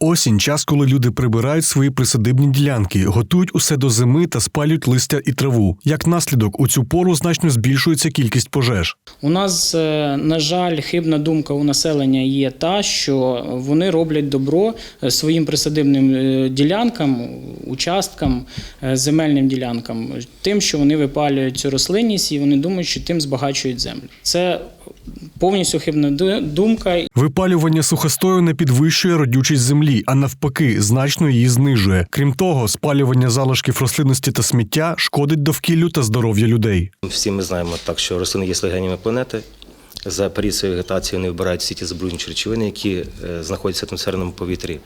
Осінь час, коли люди прибирають свої присадибні ділянки, готують усе до зими та спалюють листя і траву. Як наслідок, у цю пору значно збільшується кількість пожеж. У нас, е, на жаль, хибна думка у населення є та, що вони роблять добро е, своїм присадибним е, ділянкам, участкам, земельним ділянкам, тим, що вони випалюють цю рослинність, і вони думають, що тим збагачують землю. Це повністю хибна ду- думка. Випалювання сухостою не підвищує родючість землі, а навпаки, значно її знижує. Крім того, спалювання залишків рослинності та сміття шкодить довкіллю та здоров'ю людей. Всі ми знаємо так, що рослини є легенями планети. За період своєї вегетації вони вбирають всі ті забруднюючі речовини, які е, знаходяться в атмосферному повітрі.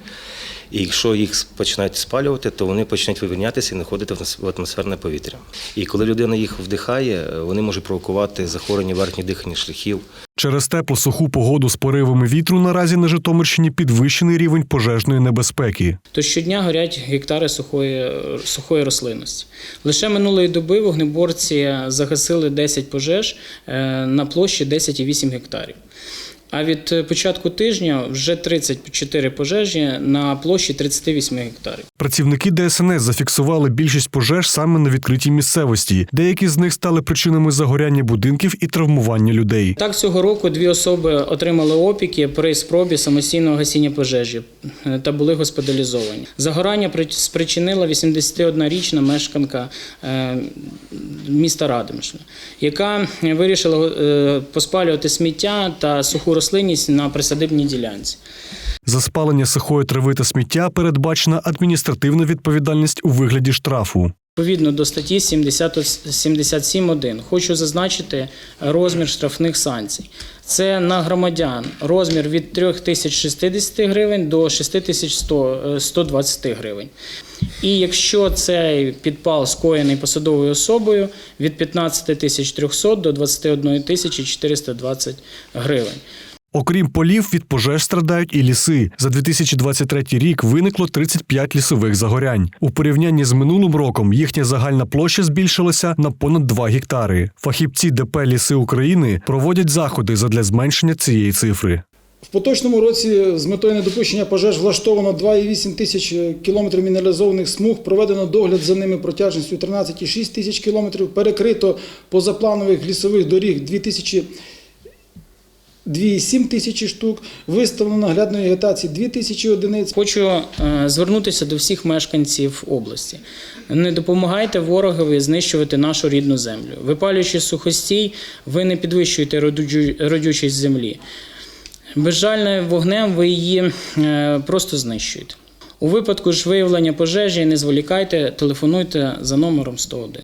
І якщо їх починають спалювати, то вони почнуть вивільнятися і знаходити в в атмосферне повітря. І коли людина їх вдихає, вони можуть провокувати захворювання верхніх дихальних шляхів, Через теплу суху погоду з поривами вітру наразі на Житомирщині підвищений рівень пожежної небезпеки. То щодня горять гектари сухої, сухої рослинності. Лише минулої доби вогнеборці загасили 10 пожеж е, на площі 10,8 гектарів. А від е, початку тижня вже 34 пожежі на площі 38 гектарів. Працівники ДСНС зафіксували більшість пожеж саме на відкритій місцевості. Деякі з них стали причинами загоряння будинків і травмування людей. Так, цього року дві особи отримали опіки при спробі самостійного гасіння пожежі е, та були госпіталізовані. Загорання при- спричинила 81-річна мешканка е, міста Радимишля, яка вирішила е, поспалювати сміття та суху рослинність на присадибній ділянці. За спалення сухої трави та сміття передбачена адміністративна відповідальність у вигляді штрафу. Відповідно до статті 70 77.1 хочу зазначити розмір штрафних санкцій. Це на громадян розмір від 3060 гривень до 6120 гривень. І якщо цей підпал скоєний посадовою особою від 15300 до 21420 гривень. Окрім полів, від пожеж страдають і ліси. За 2023 рік виникло 35 лісових загорянь. У порівнянні з минулим роком їхня загальна площа збільшилася на понад 2 гектари. Фахівці ДП Ліси України проводять заходи задля зменшення цієї цифри. В поточному році з метою недопущення пожеж влаштовано 2,8 тисяч кілометрів мінералізованих смуг, проведено догляд за ними протяжністю 13,6 тисяч кілометрів, перекрито позапланових лісових доріг 2 тисячі 2,7 тисячі штук, виставлено наглядної вегетації 2 тисячі одиниць. Хочу е, звернутися до всіх мешканців області. Не допомагайте ворогові знищувати нашу рідну землю. Випалюючи сухостій, ви не підвищуєте родючість землі. Безжальним вогнем ви її е, просто знищуєте. У випадку ж виявлення пожежі не зволікайте, телефонуйте за номером 101.